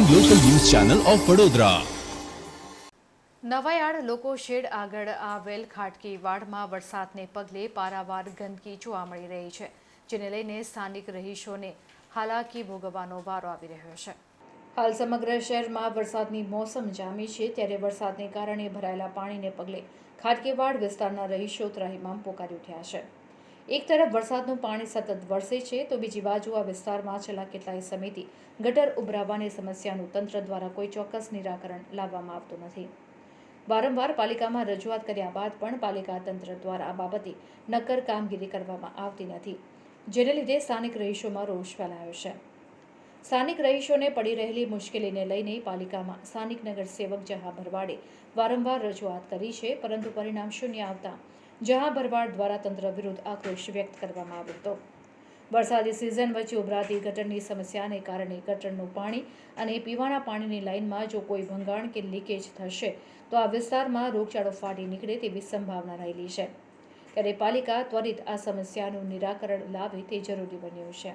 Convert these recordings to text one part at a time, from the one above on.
Channel of Vadodara Nawayard લોકો શેડ આગળ આવેલ ખાટકી વાડમાં વરસાદને પગલે પારાવાર ગંદકી જોવા મળી રહી છે, જેને લઈને સ્થાનિક રહીશોને હાલાકી ભોગવવાનો વારો આવી રહ્યો છે. હાલ સમગ્ર શહેરમાં વરસાદની મોસમ જામી છે, ત્યારે વરસાદને કારણે ભરાયેલા પાણીને પગલે ખાટકીવાડ વિસ્તારના રહીશો ત્રાહીમામ પોકારી ઉઠ્યા છે. એક તરફ વરસાદનું પાણી સતત વરસે છે, તો બીજી બાજુ આ વિસ્તારમાં છેલ્લા કેટલાય સમયથી ગટર ઉભરાવાની સમસ્યાનું તંત્ર દ્વારા કોઈ ચોક્કસ નિરાકરણ લાવવામાં આવતું નથી. વારંવાર પાલિકામાં રજૂઆત કર્યા બાદ પણ પાલિકા તંત્ર દ્વારા આ બાબતે નક્કર કામગીરી કરવામાં આવતી નથી, જેને લીધે સ્થાનિક રહીશોમાં રોષ ફેલાયો છે. સ્થાનિક રહીશોને પડી રહેલી મુશ્કેલીને લઈને પાલિકામાં સ્થાનિક નગરસેવક જહા ભરવાડે વારંવાર રજૂઆત કરી છે, પરંતુ પરિણામ શૂન્ય આવતા જહા ભરવાડ દ્વારા તંત્ર વિરુદ્ધ આક્રોશ વ્યક્ત કરવામાં આવ્યો હતો. વરસાદી સિઝન વચ્ચે ઉભરાતી ગટરની સમસ્યાને કારણે ગટરનું પાણી અને પીવાના પાણીની લાઇનમાં જો કોઈ ભંગાણ કે લીકેજ થશે, તો આ વિસ્તારમાં રોગચાળો ફાટી નીકળે તેવી સંભાવના રહેલી છે. ત્યારે પાલિકા ત્વરિત આ સમસ્યાનું નિરાકરણ લાવે તે જરૂરી બન્યું છે.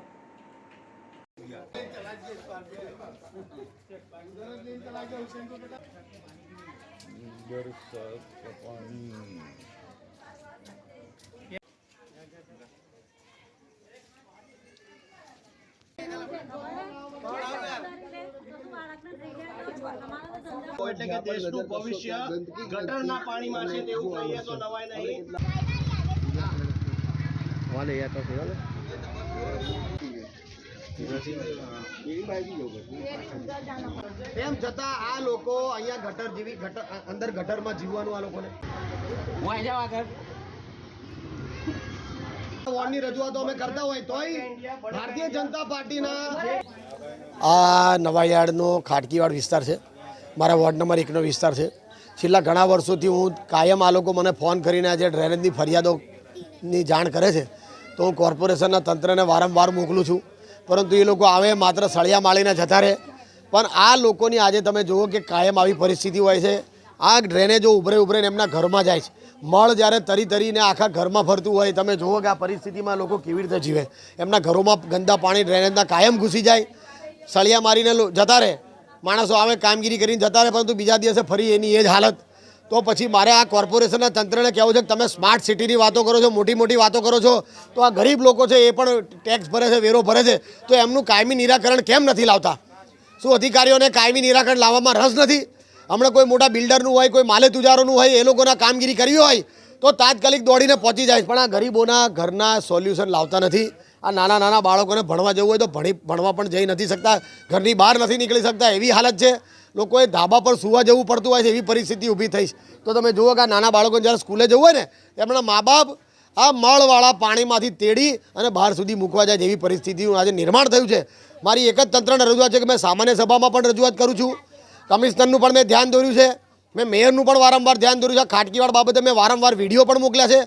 એટલે કે દેશનું ભવિષ્ય ગટરના પાણીમાં છે તેવું કહીએ તો નવાય નહીં. તેમ છતાં આ લોકો અહીંયા ગટર જેવી ગટર અંદર ગટરમાં જીવવાનું આ લોકોને. વોર્ડની રજૂઆતો અમે કરતા હોય તોય ભારતીય જનતા પાર્ટીના આ નવાયાર્ડનો ખાટકીવાડ વિસ્તાર છે. મારા વોર્ડ નંબર એકનો વિસ્તાર છે. છેલ્લા ઘણા વર્ષોથી હું કાયમ આ લોકો મને ફોન કરીને આજે ડ્રેનેજની ફરિયાદોની જાણ કરે છે. તો હું કોર્પોરેશનના તંત્રને વારંવાર મોકલું છું. પરંતુ એ લોકો આવે માત્ર સળિયા માળીને જતા રહે. પણ આ લોકોની આજે તમે જુઓ કે કાયમ આવી પરિસ્થિતિ હોય છે. આ ડ્રેનેજો ઉભરે ઉભરેને એમના ઘરમાં જાય છે. મળ જ્યારે તરી તરીને આખા ઘરમાં ફરતું હોય, તમે જુઓ કે આ પરિસ્થિતિમાં લોકો કેવી રીતે જીવે. એમના ઘરોમાં ગંદા પાણી ડ્રેનેજના કાયમ ઘૂસી જાય. સળિયા મારીને જતા રહે. માણસો આવે, કામગીરી કરીને જતા રહે, પરંતુ બીજા દિવસે ફરી એની એ જ હાલત. તો પછી મારે આ કોર્પોરેશનના તંત્રને કહેવું છે કે તમે સ્માર્ટ સિટીની વાતો કરો છો, મોટી મોટી વાતો કરો છો, તો આ ગરીબ લોકો છે એ પણ ટેક્સ ભરે છે, વેરો ભરે છે, તો એમનું કાયમી નિરાકરણ કેમ નથી લાવતા? શું અધિકારીઓને કાયમી નિરાકરણ લાવવામાં રસ નથી? હમણાં કોઈ મોટા બિલ્ડરનું હોય, કોઈ માલે તુજારોનું હોય, એ લોકોના કામગીરી કરવી હોય, તો તાત્કાલિક દોડીને પહોંચી જાય પણ આ ગરીબોના ઘરના સોલ્યુશન લાવતા નથી. આ નાના નાના બાળકોને ભણવા જવું હોય તો ભણી ભણવા પણ જઈ નથી શકતા. ઘરની બહાર નથી નીકળી શકતા. એવી હાલત છે. લોકોએ ધાબા પર સુવા જવું પડતું હોય છે. એવી પરિસ્થિતિ ઊભી થઈ. તો તમે જુઓ કે આ નાના બાળકોને જ્યારે સ્કૂલે જવું હોય ને એમના મા બાપ આ મળવાળા પાણીમાંથી તેડી અને બહાર સુધી મૂકવા જાય જેવી પરિસ્થિતિનું આજે નિર્માણ થયું છે. મારી એક જ તંત્રને રજૂઆત છે કે મેં સામાન્ય સભામાં પણ રજૂઆત કરું છું. કમિશનરનું પણ મેં ધ્યાન દોર્યું છે. મેં મેયરનું પણ વારંવાર ધ્યાન દોર્યું છે. ખાટકીવાડ બાબતે મેં વારંવાર વીડિયો પણ મોકલ્યા છે.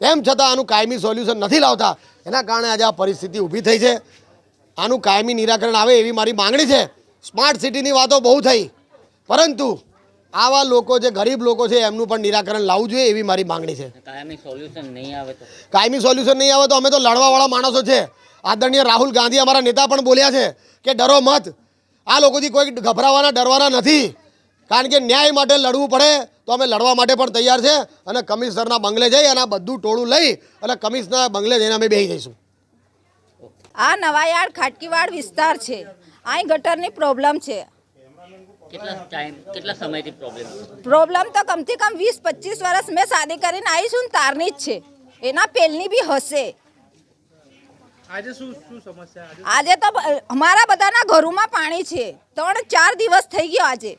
તેમ છતાં આનું કાયમી સોલ્યુશન નથી લાવતા. એના કારણે આજે આ પરિસ્થિતિ ઊભી થઈ છે. આનું કાયમી નિરાકરણ આવે એવી મારી માંગણી છે. સ્માર્ટ સિટીની વાતો બહુ થઈ. પરંતુ આવા લોકો જે ગરીબ લોકો છે એમનું પણ નિરાકરણ લાવવું જોઈએ એવી મારી માંગણી છે. કાયમી સોલ્યુશન નહીં આવે તો? કાયમી સોલ્યુશન નહીં આવે તો અમે તો લડવાવાળા માણસો છે. આદરણીય રાહુલ ગાંધી અમારા નેતા પણ બોલ્યા છે કે ડરો મત. આ લોકોથી કોઈ ગભરાવાના ડરવાના નથી. કારણ કે ન્યાય માટે લડવું પડે તો અમે લડવા માટે પણ તૈયાર છે અને કમિશનરના બંગલે જઈ અને આ બધું ટોળું લઈ અને કમિશનર બંગલે જઈને અમે બેસી જઈશું. આ નવાયાળ ખાટકીવાડ વિસ્તાર છે. અહીં ગટરની પ્રોબ્લેમ છે. કેટલા ટાઈમ કેટલા સમયથી પ્રોબ્લેમ પ્રોબ્લેમ તો કમથી કમ વીસ પચીસ વર્ષ મેં શાદી કરીને આવી છું ને તારની જ છે. એના પહેલની બી હશે. આજે શું શું સમસ્યા? આજે આજે તો અમારા બધાના ઘરોમાં પાણી છે. ત્રણ ચાર દિવસ થઈ ગયો આજે.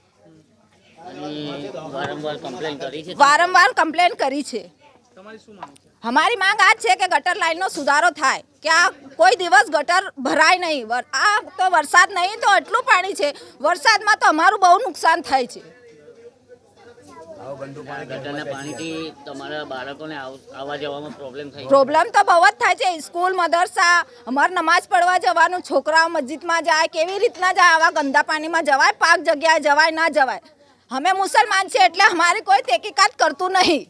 વારંવાર કમ્પ્લેન કરી છે? વારંવાર કમ્પ્લેન કરી છે. તમારી શું માંગ છે? અમારી માંગ આ છે કે ગટર લાઈનનો સુધારો થાય કે આ કોઈ દિવસ ગટર ભરાય નહીં. આ તો વરસાદ નહીં તો એટલું પાણી છે. વરસાદમાં તો અમારું બહુ નુકસાન થાય છે. ગટરના પાણીથી તમારા બાળકોને આવ- આવવા જવામાં પ્રોબ્લેમ તો બહુ જ થાય છે. સ્કૂલ મદરસા અમારે નમાઝ પડવા જવાનું છોકરાઓ મસ્જિદમાં જાય કેવી રીતના જાય આવા ગંદા પાણીમાં જવાય પાક જગ્યાએ જવાય ના જવાય. અમે મુસલમાન છે એટલે અમારી કોઈ તહેકીકાત કરતું નહીં.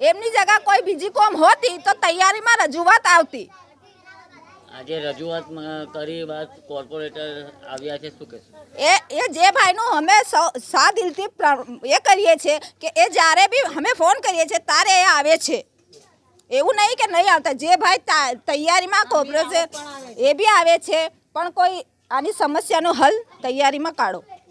એમની જગ્યા કોઈ બીજી કોમ હોતી તો તૈયારીમાં રજૂઆત આવતી. આજે રજૂઆત કરી બાદ કોર્પોરેટર આવ્યા છે શું કહેશો? એ એ જે ભાઈનું અમે સૌ દિલથી એ કરીએ છીએ કે એ જ્યારે બી અમે ફોન કરીએ છીએ ત્યારે એ આવે છે. એવું નહીં કે નહીં આવતા. જે ભાઈ તૈયારીમાં છે એ બી આવે છે પણ કોઈ આની સમસ્યાનો હલ તૈયારીમાં કાઢો.